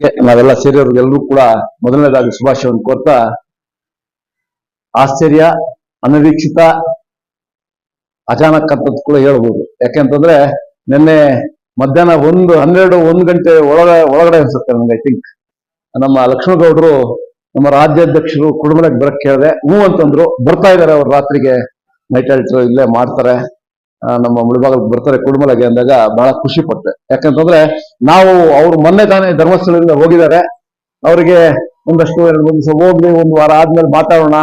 ನಾವೆಲ್ಲ ಎಲ್ಲರೂ ಕೂಡ ಮೊದಲನೇದಾಗಿ ಶುಭಾಶಯವನ್ನು ಕೋರ್ತಾ, ಆಶ್ಚರ್ಯ ಅನಿರೀಕ್ಷಿತ ಅಚಾನಕ್ ಅಂತದ್ ಕೂಡ ಹೇಳ್ಬೋದು. ಯಾಕೆಂತಂದ್ರೆ ನಿನ್ನೆ ಮಧ್ಯಾಹ್ನ ಒಂದು, ಹನ್ನೆರಡು, ಒಂದು ಗಂಟೆ ಒಳಗ, ಒಳಗಡೆ ಅನ್ಸುತ್ತೆ ನನಗೆ ಐ ಥಿಂಕ್ ನಮ್ಮ ಲಕ್ಷ್ಮಣಗೌಡರು ನಮ್ಮ ರಾಜ್ಯಾಧ್ಯಕ್ಷರು ಕುಡುಮಲಕ್ಕೆ ಬರಕ್ ಕೇಳಿದೆ ಹ್ಞೂ ಅಂತಂದ್ರು, ಬರ್ತಾ ಇದ್ದಾರೆ ಅವ್ರು ರಾತ್ರಿಗೆ. ನೈಟ್ ಆಲ್ಟರ್ ಇಲ್ಲೇ ಮಾಡ್ತಾರೆ. ನಮ್ಮ ಮುಳಬಾಗಲ್ಗೆ ಬರ್ತಾರೆ ಕುಡುಮಲಗೆ ಅಂದಾಗ ಬಹಳ ಖುಷಿ ಪಟ್ಟೆ. ಯಾಕಂತಂದ್ರೆ ನಾವು ಅವ್ರು ಮೊನ್ನೆ ತಾನೇ ಧರ್ಮಸ್ಥಳದಿಂದ ಹೋಗಿದ್ದಾರೆ. ಅವರಿಗೆ ಒಂದಷ್ಟು ಎರಡು ಮೂರು ದಿವಸ ಹೋಗ್ಲಿ, ಒಂದು ವಾರ ಆದ್ಮೇಲೆ ಮಾತಾಡೋಣ.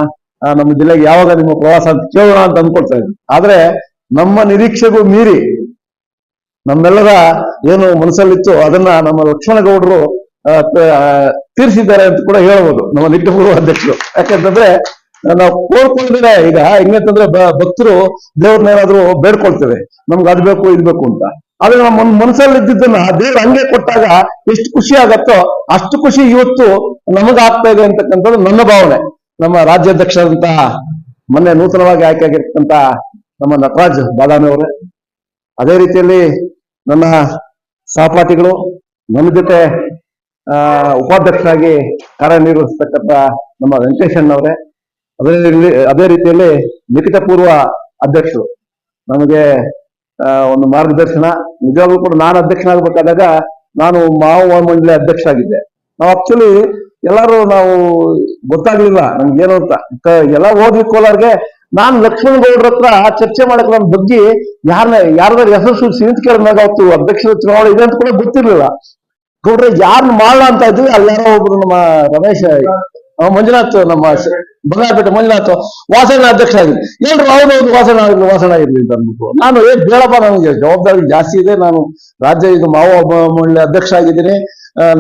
ನಮ್ಮ ಜಿಲ್ಲೆಗೆ ಯಾವಾಗ ನಿಮ್ಮ ಪ್ರವಾಸ ಅಂತ ಕೇಳೋಣ ಅಂತ ಅನ್ಕೊಳ್ತಾ ಇದ್ವಿ. ಆದ್ರೆ ನಮ್ಮ ನಿರೀಕ್ಷೆಗೂ ಮೀರಿ ನಮ್ಮೆಲ್ಲರ ಏನು ಮನಸ್ಸಲ್ಲಿತ್ತು ಅದನ್ನ ನಮ್ಮ ಲಕ್ಷ್ಮಣಗೌಡರು ತೀರಿಸಿದ್ದಾರೆ ಅಂತ ಕೂಡ ಹೇಳ್ಬೋದು ನಮ್ಮ ನಿಟ್ಟಪೂರ್ವ ಅಧ್ಯಕ್ಷರು. ಯಾಕಂತಂದ್ರೆ ನಾವು ಕೋರ್ಕೊಂಡಿದ್ರೆ ಈಗ ಹೆಂಗಂತಂದ್ರೆ ಭಕ್ತರು ದೇವ್ರನ್ನ ಏನಾದ್ರು ಬೇಡ್ಕೊಳ್ತೇವೆ. ನಮ್ಗೆ ಅದ್ ಬೇಕು, ಇದ್ ಬೇಕು ಅಂತ. ಆದ್ರೆ ನಮ್ಮ ಮನ್- ಮನಸ್ಸಲ್ಲಿ ಇದ್ದಿದ್ದನ್ನ ದೇವ್ರು ಹಂಗೆ ಕೊಟ್ಟಾಗ ಎಷ್ಟು ಖುಷಿ ಆಗತ್ತೋ ಅಷ್ಟು ಖುಷಿ ಇವತ್ತು ನಮಗ ಆಗ್ತಾ ಇದೆ ಅಂತಕ್ಕಂಥದ್ದು ನನ್ನ ಭಾವನೆ. ನಮ್ಮ ರಾಜ್ಯಾಧ್ಯಕ್ಷರಾದಂತಹ ಮೊನ್ನೆ ನೂತನವಾಗಿ ಆಯ್ಕೆ ಆಗಿರ್ತಕ್ಕಂತ ನಮ್ಮ ನಟರಾಜ್ ಬಾದಾಮಿ ಅವರೇ. ಅದೇ ರೀತಿಯಲ್ಲಿ ನನ್ನ ಸಹಪಾಠಿಗಳು, ನನ್ನ ಜೊತೆ ಉಪಾಧ್ಯಕ್ಷರಾಗಿ ಕಾರ್ಯನಿರ್ವಹಿಸ್ತಕ್ಕಂಥ ನಮ್ಮ ವೆಂಕಟೇಶಣ್ಣವರೇ ಅದೇ ಅದೇ ರೀತಿಯಲ್ಲಿ ಲಿಖಿತ ಪೂರ್ವ ಅಧ್ಯಕ್ಷರು. ನಮಗೆ ಒಂದು ಮಾರ್ಗದರ್ಶನ. ನಿಜವಾಗ್ಲೂ ಕೂಡ ನಾನು ಅಧ್ಯಕ್ಷನಾಗಬೇಕಾದಾಗ ನಾನು ಮಾವು ಮಂಡಳಿ ಅಧ್ಯಕ್ಷ ಆಗಿದ್ದೆ ನಾವು ಆಕ್ಚುಲಿ ಎಲ್ಲರೂ ನಾವು ಗೊತ್ತಾಗ್ಲಿಲ್ಲ ನಮ್ಗೆ ಏನು ಅಂತ ಎಲ್ಲ ಹೋದ್ವಿ ಕೋಲಾರ್ಗೆ. ನಾನು ಲಕ್ಷ್ಮಣ ಗೌಡ್ರ ಹತ್ರ ಚರ್ಚೆ ಮಾಡಕ್ ನಮ್ ಬಗ್ಗೆ ಯಾರನ್ನ ಯಾರ್ದಾರ ಹೆಸರು ಸೂಚಿಸಿ ನಿಂತ ಕೇಳಿದಾಗ ಅವತ್ತು ಅಧ್ಯಕ್ಷರ ಚುನಾವಣೆ ಇದೆ ಅಂತ ಕೂಡ ಗೊತ್ತಿರ್ಲಿಲ್ಲ. ಗೌಡ್ರೆ ಯಾರನ್ನ ಮಾಡ್ಲಾ ಅಂತ ಇದ್ವಿ ಅಲ್ಲಿ ಒಬ್ರು ನಮ್ಮ ರಮೇಶ್. ಮಂಜುನಾಥ್ ನಮ್ಮ ಬಂಗಾರಪೇಟೆ ಮಂಜುನಾಥ್ ವಾಸಣ್ಣ ಅಧ್ಯಕ್ಷ ಆಗಿದ್ದೆ ಏನ್ರಿ ಹೌದೌದು ವಾಸಣ್ಣ ಆಗಿರ್ಲಿ ವಾಸನ ಆಗಿರ್ಲಿ ಅಂತ ಅಂದ್ಬಿಟ್ಟು. ನಾನು ಏ ಬೇಡಪ್ಪ, ನನಗೆ ಜವಾಬ್ದಾರಿ ಜಾಸ್ತಿ ಇದೆ. ನಾನು ರಾಜ್ಯ ಇದು ಮಾವ ಮಂಡಳಿ ಅಧ್ಯಕ್ಷ ಆಗಿದ್ದೀನಿ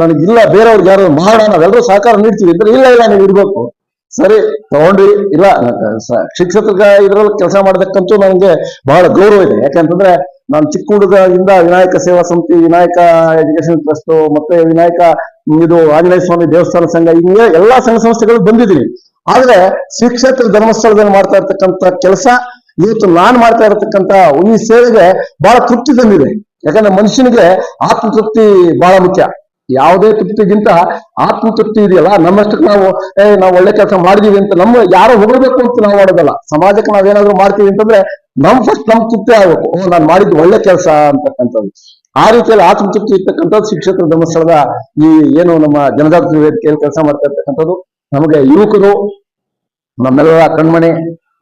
ನನಗಿಲ್ಲ ಬೇರೆಯವ್ರಿಗೆ ಯಾರು ಮಾಡೋಣ ನಾವೆಲ್ಲರೂ ಸಹಕಾರ ನೀಡ್ತೀವಿ. ಅಂದ್ರೆ ಇಲ್ಲ ಇಲ್ಲ, ನೀವು ಇರ್ಬೇಕು. ಸರಿ, ತಗೊಂಡ್ರಿ. ಇಲ್ಲ ಶಿಕ್ಷಕ ಇದ್ರಲ್ಲಿ ಕೆಲಸ ಮಾಡ್ತಕ್ಕಂತೂ ನನಗೆ ಬಹಳ ಗೌರವ ಇದೆ. ಯಾಕಂತಂದ್ರೆ ನಾನು ಚಿಕ್ಕ ಹುಡುಗಿಂದ ವಿನಾಯಕ ಸೇವಾ ಸಮಿತಿ, ವಿನಾಯಕ ಎಜುಕೇಶನ್ ಟ್ರಸ್ಟ್, ಮತ್ತೆ ವಿನಾಯಕ ಇದು ಆಂಜನೇಯ ಸ್ವಾಮಿ ದೇವಸ್ಥಾನ ಸಂಘ, ಹಿಂಗೆ ಎಲ್ಲಾ ಸಂಘ ಸಂಸ್ಥೆಗಳು ಬಂದಿದ್ದೀನಿ ಆದ್ರೆ ಶ್ರೀ ಕ್ಷೇತ್ರ ಧರ್ಮಸ್ಥಳದಲ್ಲಿ ಮಾಡ್ತಾ ಇರ್ತಕ್ಕಂಥ ಕೆಲಸ, ಇವತ್ತು ನಾನ್ ಮಾಡ್ತಾ ಇರತಕ್ಕಂತ ಈ ಸೇವೆಗೆ ಬಹಳ ತೃಪ್ತಿ ತಂದಿದೆ. ಯಾಕಂದ್ರೆ ಮನುಷ್ಯನಿಗೆ ಆತ್ಮತೃಪ್ತಿ ಬಹಳ ಮುಖ್ಯ. ಯಾವುದೇ ತೃಪ್ತಿಗಿಂತ ಆತ್ಮತೃಪ್ತಿ ಇದೆಯಲ್ಲ, ನಮ್ಮಷ್ಟಕ್ಕೆ ನಾವು, ಏ, ನಾವು ಒಳ್ಳೆ ಕೆಲಸ ಮಾಡಿದೀವಿ ಅಂತ ನಮ್ಮ ಯಾರೋ ಹೊಗಳ್ಬೇಕು ಅಂತ ನಾವು ಮಾಡೋದಲ್ಲ. ಸಮಾಜಕ್ಕೆ ನಾವೇನಾದ್ರೂ ಮಾಡ್ತೀವಿ ಅಂತಂದ್ರೆ ನಮ್ ಫಸ್ಟ್ ನಮ್ ತೃಪ್ತಿ ಆಗ್ಬೇಕು. ಓ, ನಾನು ಮಾಡಿದ್ದು ಒಳ್ಳೆ ಕೆಲಸ ಅಂತಕ್ಕಂಥದ್ದು. ಆ ರೀತಿಯಲ್ಲಿ ಆತ್ಮತೃಪ್ತಿ ಇರ್ತಕ್ಕಂಥದ್ದು ಶಿಕ್ಷಕ ಧರ್ಮಸ್ಥಳದ ಈ ಏನು ನಮ್ಮ ಜನಜಾಗೃತಿ ವೇದಿಕೆಯಲ್ಲಿ ಕೆಲಸ ಮಾಡ್ತಾ ಇರ್ತಕ್ಕಂಥದ್ದು. ನಮಗೆ ಯುವಕರು, ನಮ್ಮೆಲ್ಲರ ಕಣ್ಮಣೆ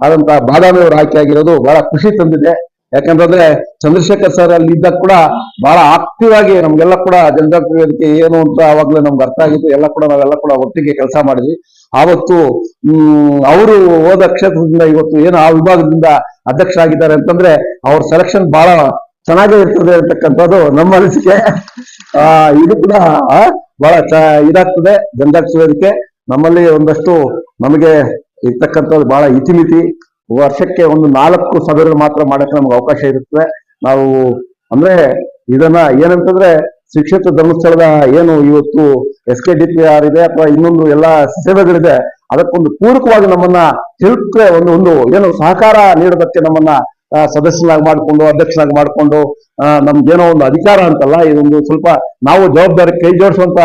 ಆದಂತ ಬಾದಾಮಿಯವರು ಆಯ್ಕೆ ಆಗಿರೋದು ಬಹಳ ಖುಷಿ ತಂದಿದೆ. ಯಾಕಂತಂದ್ರೆ ಚಂದ್ರಶೇಖರ್ ಸರ್ ಅಲ್ಲಿ ಇದ್ದಾಗ ಕೂಡ ಬಹಳ ಆಕ್ಟಿವ್ ಆಗಿ ನಮ್ಗೆಲ್ಲ ಕೂಡ ಜನಜಾಗೃತಿ ವೇದಿಕೆ ಏನು ಅಂತ ಆವಾಗಲೇ ನಮ್ಗೆ ಅರ್ಥ ಆಗಿತ್ತು. ಎಲ್ಲ ಕೂಡ ನಾವೆಲ್ಲ ಕೂಡ ಒಟ್ಟಿಗೆ ಕೆಲಸ ಮಾಡಿದ್ವಿ. ಆವತ್ತು ಅವರು ಹೋದ ಕ್ಷೇತ್ರದಿಂದ ಇವತ್ತು ಏನು ಆ ವಿಭಾಗದಿಂದ ಅಧ್ಯಕ್ಷರಾಗಿದ್ದಾರೆ ಅಂತಂದ್ರೆ ಅವ್ರ ಸೆಲೆಕ್ಷನ್ ಬಹಳ ಚೆನ್ನಾಗೇ ಇರ್ತದೆ ಅಂತಕ್ಕಂಥದ್ದು ನಮ್ಮ ಅನಿಸಿಕೆ. ಆ, ಇದು ಕೂಡ ಬಹಳ ಇದಾಗ್ತದೆ ಜನಜಾಗೃತಿ ವೇದಿಕೆ ನಮ್ಮಲ್ಲಿ ಒಂದಷ್ಟು ನಮಗೆ ಇರ್ತಕ್ಕಂಥದ್ದು ಬಹಳ ಇತಿಮಿತಿ. ವರ್ಷಕ್ಕೆ ಒಂದು ನಾಲ್ಕು ಸಭೆಗಳು ಮಾತ್ರ ಮಾಡಕ್ಕೆ ನಮ್ಗೆ ಅವಕಾಶ ಇರುತ್ತದೆ. ನಾವು, ಅಂದ್ರೆ ಇದನ್ನ ಏನಂತಂದ್ರೆ ಶಿಕ್ಷಿತ ಧರ್ಮಸ್ಥಳದ ಏನು ಇವತ್ತು S K D P R ಇದೆ ಅಥವಾ ಇನ್ನೊಂದು ಎಲ್ಲಾ ಸೇವೆಗಳಿದೆ, ಅದಕ್ಕೊಂದು ಪೂರಕವಾಗಿ ನಮ್ಮನ್ನ ತಿಳ್ಕೆ ಒಂದು ಒಂದು, ಏನು ಸಹಕಾರ ನೀಡೋದಕ್ಕೆ ನಮ್ಮನ್ನ ಸದಸ್ಯನಾಗಿ ಮಾಡಿಕೊಂಡು ಅಧ್ಯಕ್ಷನಾಗಿ ಮಾಡಿಕೊಂಡು ನಮ್ಗೇನೋ ಒಂದು ಅಧಿಕಾರ ಅಂತಲ್ಲ ಇದೊಂದು ಸ್ವಲ್ಪ ನಾವು ಜವಾಬ್ದಾರಿ ಕೈ ಜೋಡಿಸುವಂತ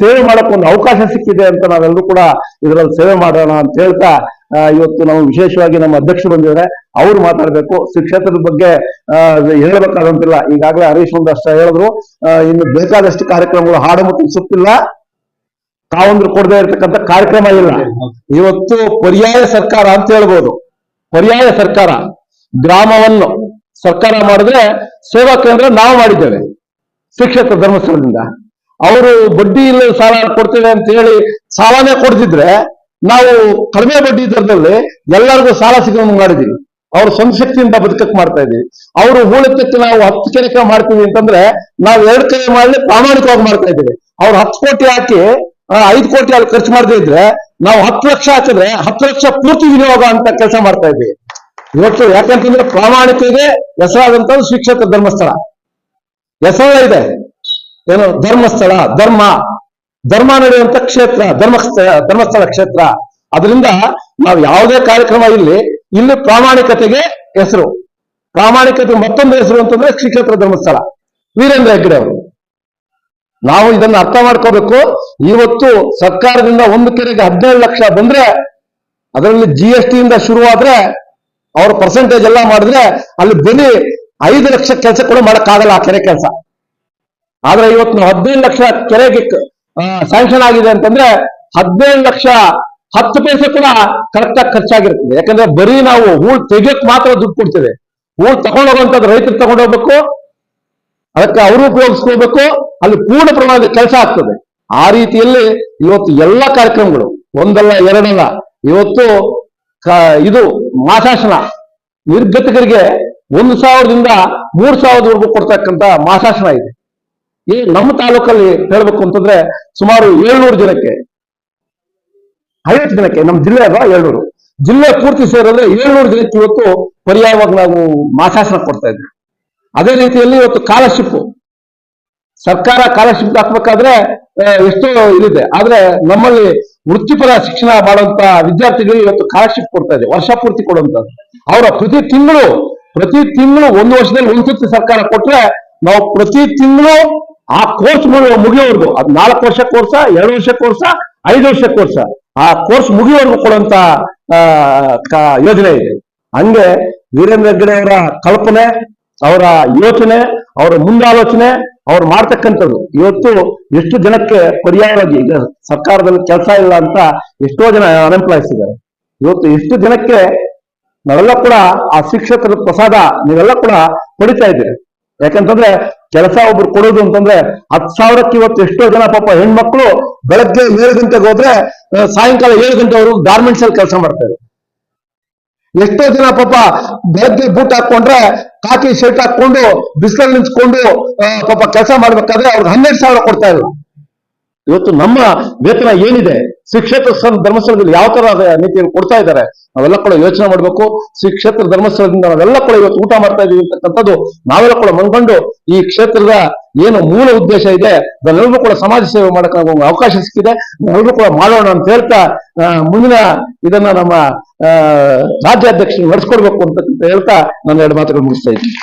ಸೇವೆ ಮಾಡಕ್ ಒಂದು ಅವಕಾಶ ಸಿಕ್ಕಿದೆ ಅಂತ ನಾವೆಲ್ಲರೂ ಕೂಡ ಇದರಲ್ಲಿ ಸೇವೆ ಮಾಡೋಣ ಅಂತ ಹೇಳ್ತಾ ಇವತ್ತು ನಾವು ವಿಶೇಷವಾಗಿ ನಮ್ಮ ಅಧ್ಯಕ್ಷರು ಬಂದಿದ್ದಾರೆ. ಅವ್ರು ಮಾತಾಡ್ಬೇಕು. ಶಿಕ್ಷೇತ್ರದ ಬಗ್ಗೆ ಹೇಳಬೇಕಾದಂತಿಲ್ಲ. ಈಗಾಗಲೇ ಹರೀಶ್ ಒಂದಷ್ಟ ಹೇಳಿದ್ರು. ಇನ್ನು ಬೇಕಾದಷ್ಟು ಕಾರ್ಯಕ್ರಮಗಳು ಹಾಡು ಮತ್ತು ಸುತ್ತಿಲ್ಲ ತಾವೊಂದ್ರು ಕೊಡದೇ ಇರತಕ್ಕಂತ ಕಾರ್ಯಕ್ರಮ ಇಲ್ಲ. ಇವತ್ತು ಪರ್ಯಾಯ ಸರ್ಕಾರ ಅಂತ ಹೇಳ್ಬೋದು. ಪರ್ಯಾಯ ಸರ್ಕಾರ. ಗ್ರಾಮವನ್ನು ಸರ್ಕಾರ ಮಾಡಿದ್ರೆ ಸೇವಾ ಕೇಂದ್ರ ನಾವು ಮಾಡಿದ್ದೇವೆ, ಶಿಕ್ಷಕ ಧರ್ಮಸ್ಥಳದಿಂದ. ಅವರು ಬಡ್ಡಿ ಇಲ್ಲ ಸಾಲ ಕೊಡ್ತೇವೆ ಅಂತ ಹೇಳಿ ಸಾಲನೇ ಕೊಡ್ತಿದ್ರೆ ನಾವು ಕಡಿಮೆ ಬಡ್ಡಿ ದರದಲ್ಲಿ ಎಲ್ಲರಿಗೂ ಸಾಲ ಸಿಗೋಂಗ್ ಮಾಡಿದೀವಿ ಅವ್ರ ಸ್ವಂತ ಶಕ್ತಿಯಿಂದ ಬದುಕಕ್ ಮಾಡ್ತಾ ಇದ್ವಿ ಅವರು ಹೂಳಕ್ಕೆ ನಾವು ಹತ್ತು ಕೆರೆಕ ಮಾಡ್ತೀವಿ ಅಂತಂದ್ರೆ ನಾವು ಎರಡು ಕೆರೆ ಮಾಡಲಿ ಪ್ರಾಮಾಣಿಕವಾಗಿ ಮಾಡ್ತಾ ಇದ್ದೀವಿ. ಅವ್ರು ಹತ್ತು ಕೋಟಿ ಹಾಕಿ ಐದು ಕೋಟಿ ಅಲ್ಲಿ ಖರ್ಚು ಮಾಡದೇ ಇದ್ರೆ ನಾವು ಹತ್ತು ಲಕ್ಷ ಹಾಕಿದ್ರೆ ಹತ್ತು ಲಕ್ಷ ಪೂರ್ತಿ ವಿನಿಯೋಗ ಅಂತ ಕೆಲಸ ಮಾಡ್ತಾ ಇದ್ದೀವಿ. ಇವತ್ತು ಯಾಕಂತಂದ್ರೆ ಪ್ರಾಮಾಣಿಕತೆಗೆ ಹೆಸರಾದಂತ ಶಿಕ್ಷಕ ಧರ್ಮಸ್ಥಳ. ಹೆಸರು ಇದೆ. ಏನು? ಧರ್ಮಸ್ಥಳ, ಧರ್ಮ. ಧರ್ಮ ನಡೆಯುವಂತ ಕ್ಷೇತ್ರ, ಧರ್ಮಸ್ಥಳ ಧರ್ಮಸ್ಥಳ ಕ್ಷೇತ್ರ. ಅದರಿಂದ ನಾವು ಯಾವುದೇ ಕಾರ್ಯಕ್ರಮ ಇಲ್ಲಿ ಇಲ್ಲಿ ಪ್ರಾಮಾಣಿಕತೆಗೆ ಹೆಸರು. ಪ್ರಾಮಾಣಿಕತೆ ಮತ್ತೊಂದು ಹೆಸರು ಅಂತಂದ್ರೆ ಶ್ರೀಕ್ಷೇತ್ರ ಧರ್ಮಸ್ಥಳ. ವೀರೇಂದ್ರ ಹೆಗ್ಗಡೆ ಅವರು. ನಾವು ಇದನ್ನ ಅರ್ಥ ಮಾಡ್ಕೋಬೇಕು. ಇವತ್ತು ಸರ್ಕಾರದಿಂದ ಒಂದು ಕೆರೆಗೆ ಹದಿನೇಳು ಲಕ್ಷ ಬಂದ್ರೆ, ಅದರಲ್ಲಿ ಜಿ ಎಸ್ ಟಿ ಇಂದ ಶುರುವಾದ್ರೆ ಅವ್ರ ಪರ್ಸೆಂಟೇಜ್ ಎಲ್ಲ ಮಾಡಿದ್ರೆ ಅಲ್ಲಿ ಬರೀ ಐದು ಲಕ್ಷ ಕೆಲಸ ಕೂಡ ಮಾಡಕ್ಕಾಗಲ್ಲ ಆ ಕೆರೆ ಕೆಲಸ. ಆದ್ರೆ ಇವತ್ತು ಹದಿನೈದು ಲಕ್ಷ ಕೆರೆಗೆ ಸ್ಯಾಂಕ್ಷನ್ ಆಗಿದೆ ಅಂತಂದ್ರೆ ಹದಿನೈದು ಲಕ್ಷ ಹತ್ತು ಪೈಸೆ ಕೂಡ ಕರೆಕ್ಟ್ ಆಗಿ ಖರ್ಚಾಗಿರ್ತದೆ. ಯಾಕಂದ್ರೆ ಬರೀ ನಾವು ಹೂಳ್ ತೆಗಿಯಕ್ ಮಾತ್ರ ದುಡ್ಡು ಕೊಡ್ತೇವೆ. ಹೂಳ್ ತಗೊಂಡೋಗುವಂತದ್ದು ರೈತರು ತಗೊಂಡೋಗ್ಬೇಕು, ಅದಕ್ಕೆ ಅವರು ಉಪಯೋಗಿಸ್ಕೊಳ್ಬೇಕು, ಅಲ್ಲಿ ಪೂರ್ಣ ಪ್ರಮಾಣದ ಕೆಲಸ ಆಗ್ತದೆ. ಆ ರೀತಿಯಲ್ಲಿ ಇವತ್ತು ಎಲ್ಲ ಕಾರ್ಯಕ್ರಮಗಳು ಒಂದಲ್ಲ ಎರಡಲ್ಲ, ಇವತ್ತು ಇದು ಮಾಸಾಶನ. ನಿರ್ಗತಿಕರಿಗೆ ಒಂದು ಸಾವಿರದಿಂದ ಮೂರು ಸಾವಿರದವರೆಗೂ ಕೊಡ್ತಕ್ಕಂತ ಮಾಸಾಶನ ಇದೆ. ಈ ನಮ್ಮ ತಾಲೂಕಲ್ಲಿ ಹೇಳ್ಬೇಕು ಅಂತಂದ್ರೆ ಸುಮಾರು ಏಳ್ನೂರು ಜನಕ್ಕೆ ಐವತ್ತು ಜನಕ್ಕೆ ನಮ್ಮ ಜಿಲ್ಲೆ ಅಲ್ವಾ ಏಳ್ನೂರು. ಜಿಲ್ಲೆ ಪೂರ್ತಿ ಸೇರಿದ್ರೆ ಏಳ್ನೂರು ಜನಕ್ಕೆ ಇವತ್ತು ಪರ್ಯಾಯವಾಗಿ ನಾವು ಮಾಸಾಶನ ಕೊಡ್ತಾ ಇದ್ವಿ. ಅದೇ ರೀತಿಯಲ್ಲಿ ಇವತ್ತು ಕಾಲರ್ಶಿಪ್ ಸರ್ಕಾರ ಕಾಲರ್ಶಿಪ್ ಹಾಕ್ಬೇಕಾದ್ರೆ ಎಷ್ಟೋ ಇದಿದೆ. ಆದ್ರೆ ನಮ್ಮಲ್ಲಿ ವೃತ್ತಿಪರ ಶಿಕ್ಷಣ ಮಾಡುವಂತ ವಿದ್ಯಾರ್ಥಿಗಳಿಗೆ ಇವತ್ತು ಕಾಲರ್ಶಿಪ್ ಕೊಡ್ತಾ ಇದೆ, ವರ್ಷ ಪೂರ್ತಿ ಕೊಡುವಂತ ಅವರ ಪ್ರತಿ ತಿಂಗಳು ಪ್ರತಿ ತಿಂಗಳು ಒಂದು ವರ್ಷದಲ್ಲಿ ಒಂದು ಸರ್ಕಾರ ಕೊಟ್ರೆ ನಾವು ಪ್ರತಿ ತಿಂಗಳು ಆ ಕೋರ್ಸ್ ಮುಗಿಯೋವರೆಗೂ, ಅದು ನಾಲ್ಕು ವರ್ಷ ಕೋರ್ಸ ಎರಡು ವರ್ಷ ಕೋರ್ಸ ಐದು ವರ್ಷ ಕೋರ್ಸ ಆ ಕೋರ್ಸ್ ಮುಗಿಯೋವರೆಗೂ ಕೊಡುವಂತ ಯೋಜನೆ ಇದೆ. ಹಂಗೆ ವೀರೇಂದ್ರ ಹೆಗ್ಗಡೆ ಅವರ ಕಲ್ಪನೆ, ಅವರ ಯೋಚನೆ, ಅವರ ಮುಂದಾಲೋಚನೆ ಅವ್ರು ಮಾಡ್ತಕ್ಕಂಥದ್ದು. ಇವತ್ತು ಎಷ್ಟು ಜನಕ್ಕೆ ಪರ್ಯಾಯವಾಗಿ ಈಗ ಸರ್ಕಾರದಲ್ಲಿ ಕೆಲಸ ಇಲ್ಲ ಅಂತ ಎಷ್ಟೋ ಜನ ಅನ್ಎಂಪ್ಲಾಯ್ಸ್ ಇದ್ದಾರೆ. ಇವತ್ತು ಎಷ್ಟು ಜನಕ್ಕೆ ನಾವೆಲ್ಲ ಕೂಡ ಆ ಶಿಕ್ಷಕರ ಪ್ರಸಾದ ನೀವೆಲ್ಲ ಕೂಡ ಪಡಿತಾ ಇದ್ದೀರಿ. ಯಾಕಂತಂದ್ರೆ ಕೆಲಸ ಒಬ್ರು ಕೊಡೋದು ಅಂತಂದ್ರೆ ಹತ್ತು ಸಾವಿರಕ್ಕೆ ಇವತ್ತು ಎಷ್ಟೋ ಜನ ಪಾಪ ಹೆಣ್ಮಕ್ಳು ಬೆಳಗ್ಗೆ ಏಳು ಗಂಟೆಗೆ ಹೋದ್ರೆ ಸಾಯಂಕಾಲ ಏಳು ಗಂಟೆವರೆಗೂ ಗಾರ್ಮೆಂಟ್ಸ್ ಅಲ್ಲಿ ಕೆಲಸ ಮಾಡ್ತಾರೆ ಎಷ್ಟೋ ಜನ ಪಾಪ ಬೆಳಗ್ಗೆ ಬೂಟ್ ಹಾಕೊಂಡ್ರೆ ಕಾಕಿ ಶರ್ಟ್ ಹಾಕೊಂಡು ಬಿಸಿಲಲ್ಲಿ ನಿಂತ್ಕೊಂಡು ಪಾಪ ಕೆಲಸ ಮಾಡ್ಬೇಕಾದ್ರೆ ಅವ್ರಿಗೆ ಹನ್ನೆರಡು ಸಾವಿರ ಕೊಡ್ತಾ ಇಲ್ಲ ಇವತ್ತು ನಮ್ಮ ವೇತನ ಏನಿದೆ? ಶ್ರೀಕ್ಷೇತ್ರ ಧರ್ಮಸ್ಥಳದಲ್ಲಿ ಯಾವ ತರ ನೀತಿಯನ್ನು ಕೊಡ್ತಾ ಇದ್ದಾರೆ? ನಾವೆಲ್ಲ ಕೂಡ ಯೋಚನೆ ಮಾಡಬೇಕು. ಶ್ರೀ ಕ್ಷೇತ್ರ ಧರ್ಮಸ್ಥಳದಿಂದ ನಾವೆಲ್ಲ ಕೂಡ ಇವತ್ತು ಊಟ ಮಾಡ್ತಾ ಇದೀವಿ ಅಂತಕ್ಕಂಥದ್ದು ನಾವೆಲ್ಲ ಕೂಡ ಮನ್ಕೊಂಡು ಈ ಕ್ಷೇತ್ರದ ಏನು ಮೂಲ ಉದ್ದೇಶ ಇದೆ, ಅದನ್ನೆಲ್ಲರೂ ಕೂಡ ಸಮಾಜ ಸೇವೆ ಮಾಡಕ್ಕೆ ಅವಕಾಶ ಸಿಕ್ಕಿದೆ. ನಾವೆಲ್ಲರೂ ಕೂಡ ಮಾಡೋಣ ಅಂತ ಹೇಳ್ತಾ ಮುಂದಿನ ಇದನ್ನ ನಮ್ಮ ರಾಜ್ಯಾಧ್ಯಕ್ಷರು ನಡೆಸ್ಕೊಡ್ಬೇಕು ಅಂತ ಹೇಳ್ತಾ ನಾನು ಎರಡು ಮಾತುಗಳು ಮುಗಿಸ್ತಾ ಇದ್ದೀನಿ.